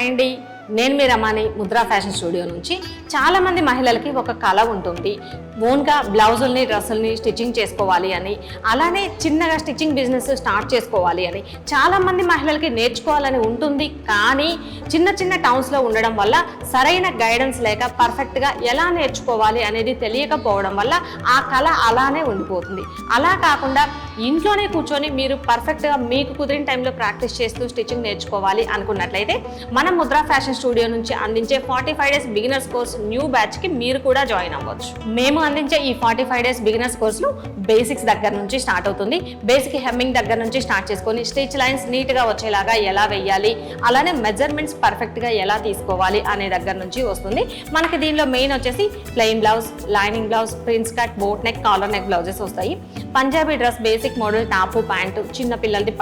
Hi అండి. నేను మీ రమాని ముద్రా ఫ్యాషన్ స్టూడియో నుంచి. చాలామంది మహిళలకి ఒక కళ ఉంటుంది. ఓన్గా బ్లౌజుల్ని డ్రెస్సుల్ని స్టిచ్చింగ్ చేసుకోవాలి అని అలానే చిన్నగా స్టిచ్చింగ్ బిజినెస్ స్టార్ట్ చేసుకోవాలి అని చాలామంది మహిళలకి నేర్చుకోవాలని ఉంటుంది. కానీ చిన్న చిన్న టౌన్స్లో ఉండడం వల్ల సరైన గైడెన్స్ లేక పర్ఫెక్ట్గా ఎలా నేర్చుకోవాలి అనేది తెలియకపోవడం వల్ల ఆ కళ అలానే ఉండిపోతుంది. అలా కాకుండా ఇంట్లోనే కూర్చొని మీరు పర్ఫెక్ట్గా మీకు కుదిరిన టైంలో ప్రాక్టీస్ చేస్తూ స్టిచ్చింగ్ నేర్చుకోవాలి అనుకున్నట్లయితే మన ముద్రా ఫ్యాషన్ స్టూడియో నుంచి అందించే forty five days beginners course new బ్యాచ్కి మీరు కూడా జాయిన్ అవ్వచ్చు. మేము అందించే ఈ ఫార్టీ ఫైవ్ డేస్ బిగినర్స్ కోర్సులు బేసిక్స్ దగ్గర నుంచి స్టార్ట్ అవుతుంది. బేసిక్ హెమ్మింగ్ దగ్గర నుంచి స్టార్ట్ చేసుకొని స్టిచ్ లైన్స్ నీట్గా వచ్చేలాగా ఎలా వెయ్యాలి అలానే మెజర్మెంట్స్ పర్ఫెక్ట్గా ఎలా తీసుకోవాలి అనే దగ్గర నుంచి వస్తుంది. మనకి దీనిలో మెయిన్ వచ్చేసి plain blouse lining blouse prince cut boat neck collar neck blouses వస్తాయి. Punjabi dress basic model top pant చిన్న పిల్లలది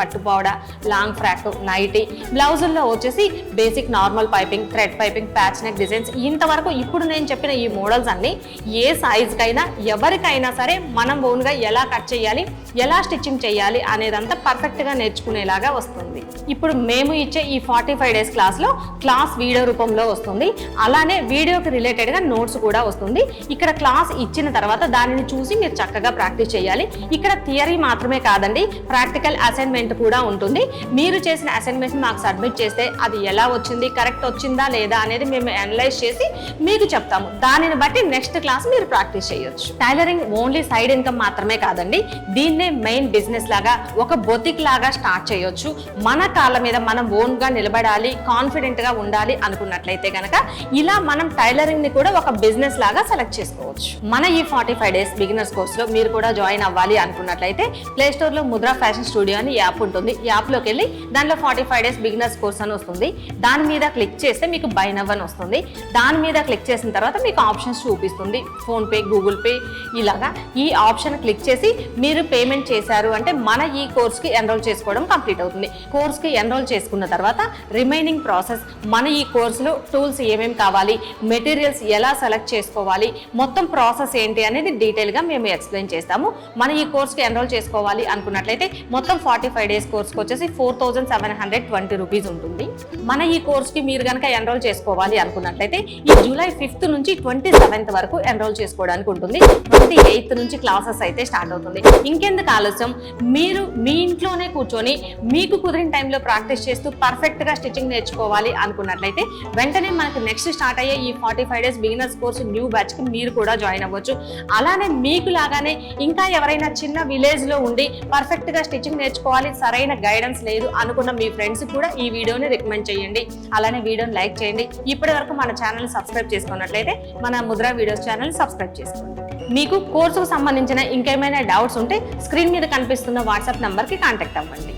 లాంగ్ ఫ్రాక్ నైటీ బ్లౌజుల్లో వచ్చేసి basic normal piping thread piping patch neck designs. ఇంతవరకు ఇప్పుడు నేను చెప్పిన ఈ మోడల్స్ అన్ని ఏ సైజుకైనా ఎవరికైనా సరే మనం ఓన్గా ఎలా కట్ చేయాలి ఎలా స్టిచ్చింగ్ చేయాలి అనేదంతా పర్ఫెక్ట్గా నేర్చుకునేలాగా వస్తుంది. ఇప్పుడు మేము ఇచ్చే ఈ ఫార్టీ ఫైవ్ డేస్ క్లాస్లో క్లాస్ వీడియో రూపంలో వస్తుంది. అలానే వీడియోకి రిలేటెడ్గా నోట్స్ కూడా వస్తుంది. ఇక్కడ క్లాస్ ఇచ్చిన తర్వాత దానిని చూసి మీరు చక్కగా ప్రాక్టీస్ చేయాలి. ఇక్కడ థియరీ మాత్రమే కాదండి ప్రాక్టికల్ అసైన్మెంట్ కూడా ఉంటుంది. మీరు చేసిన అసైన్మెంట్ మాకు సబ్మిట్ చేస్తే అది ఎలా వచ్చింది కరెక్ట్ వచ్చిందా లేదా అనేది మేము అనలైజ్ చేసి మీకు చెప్తాము. దానిని బట్టి నెక్స్ట్ క్లాస్ మీరు ప్రాక్టీస్ చేయొచ్చు. టైలరింగ్ ఓన్లీ సైడ్ ఇన్కమ్ మాత్రమే కాదండి దీన్నే మెయిన్ బిజినెస్ లాగా ఒక బొతిక్ లాగా స్టార్ట్ చేయొచ్చు. మన కాళ్ళ మీద మనం ఓన్గా నిలబడాలి కాన్ఫిడెంట్గా ఉండాలి అనుకున్నట్లయితే కనుక ఇలా మనం టైలరింగ్ని కూడా ఒక బిజినెస్ లాగా సెలెక్ట్ చేసుకోవచ్చు. మన ఈ ఫార్టీ ఫైవ్ డేస్ బిగినర్స్ కోర్స్లో మీరు కూడా జాయిన్ అవ్వాలి అనుకున్నట్లయితే ప్లేస్టోర్లో ముద్రా ఫ్యాషన్ స్టూడియో అని యాప్ ఉంటుంది. యాప్లోకి వెళ్ళి దానిలో forty five days beginners course అని వస్తుంది. దాని మీద క్లిక్ చేస్తే మీకు బైన్ అని వస్తుంది. దాని మీద క్లిక్ చేసిన తర్వాత మీకు ఆప్షన్స్ చూపిస్తుంది. ఫోన్పే గూగుల్ పే ఇలాగా ఈ ఆప్షన్ క్లిక్ చేసి మీరు పేమెంట్ చేశారు అంటే మన ఈ కోర్స్కి ఎన్రోల్ చేసుకోవడం కంప్లీట్ అవుతుంది. కోర్స్కి ఎన్రోల్ చేసుకున్న తర్వాత రిమైనింగ్ ప్రాసెస్ మన ఈ కోర్సులో టూల్స్ ఏమేమి కావాలి మెటీరియల్స్ ఎలా సెలెక్ట్ చేసుకోవాలి మొత్తం ప్రాసెస్ ఏంటి అనేది డీటెయిల్గా మేము ఎక్స్ప్లెయిన్ చేస్తాము. మన ఈ ఈ కోర్స్కి ఎన్రోల్ చేసుకోవాలి అనుకున్నట్లయితే మొత్తం ఫార్టీ ఫైవ్ డేస్ కోర్స్కి వచ్చేసి four thousand seven hundred twenty rupees ఉంటుంది. మన ఈ కోర్స్కి మీరు కనుక ఎన్రోల్ చేసుకోవాలి అనుకున్నట్లయితే ఈ జూలై ఫిఫ్త్ నుంచి ట్వంటీ సెవెంత్ వరకు ఎన్రోల్ చేసుకోవడానికి ఉంటుంది. ట్వంటీ ఎయిత్ నుంచి క్లాసెస్ అయితే స్టార్ట్ అవుతుంది. ఇంకెందుకు ఆలస్యం? మీరు మీ ఇంట్లోనే కూర్చొని మీకు కుదిరిన టైంలో ప్రాక్టీస్ చేస్తూ పర్ఫెక్ట్గా స్టిచ్చింగ్ నేర్చుకోవాలి అనుకున్నట్లయితే వెంటనే మనకి నెక్స్ట్ స్టార్ట్ అయ్యే ఈ forty five days beginners course new బ్యాచ్కి మీరు కూడా జాయిన్ అవ్వచ్చు. అలానే మీకు లాగానే ఇంకా ఎవరైనా చిన్న విలేజ్లో ఉండి పర్ఫెక్ట్గా స్టిచ్చింగ్ నేర్చుకోవాలి సరైన గైడెన్స్ లేదు అనుకున్న మీ ఫ్రెండ్స్ కూడా ఈ వీడియోని రికమెండ్ చేయండి. అలానే వీడియోని లైక్ చేయండి. ఇప్పటి వరకు మన ఛానల్ సబ్స్క్రైబ్ చేసుకున్నట్లయితే మన ముద్ర వీడియోస్ ఛానల్ సబ్స్క్రైబ్ చేసుకోండి. మీకు కోర్సుకు సంబంధించిన ఇంకేమైనా డౌట్స్ ఉంటే స్క్రీన్ మీద కనిపిస్తున్న వాట్సాప్ నంబర్కి కాంటాక్ట్ అవ్వండి.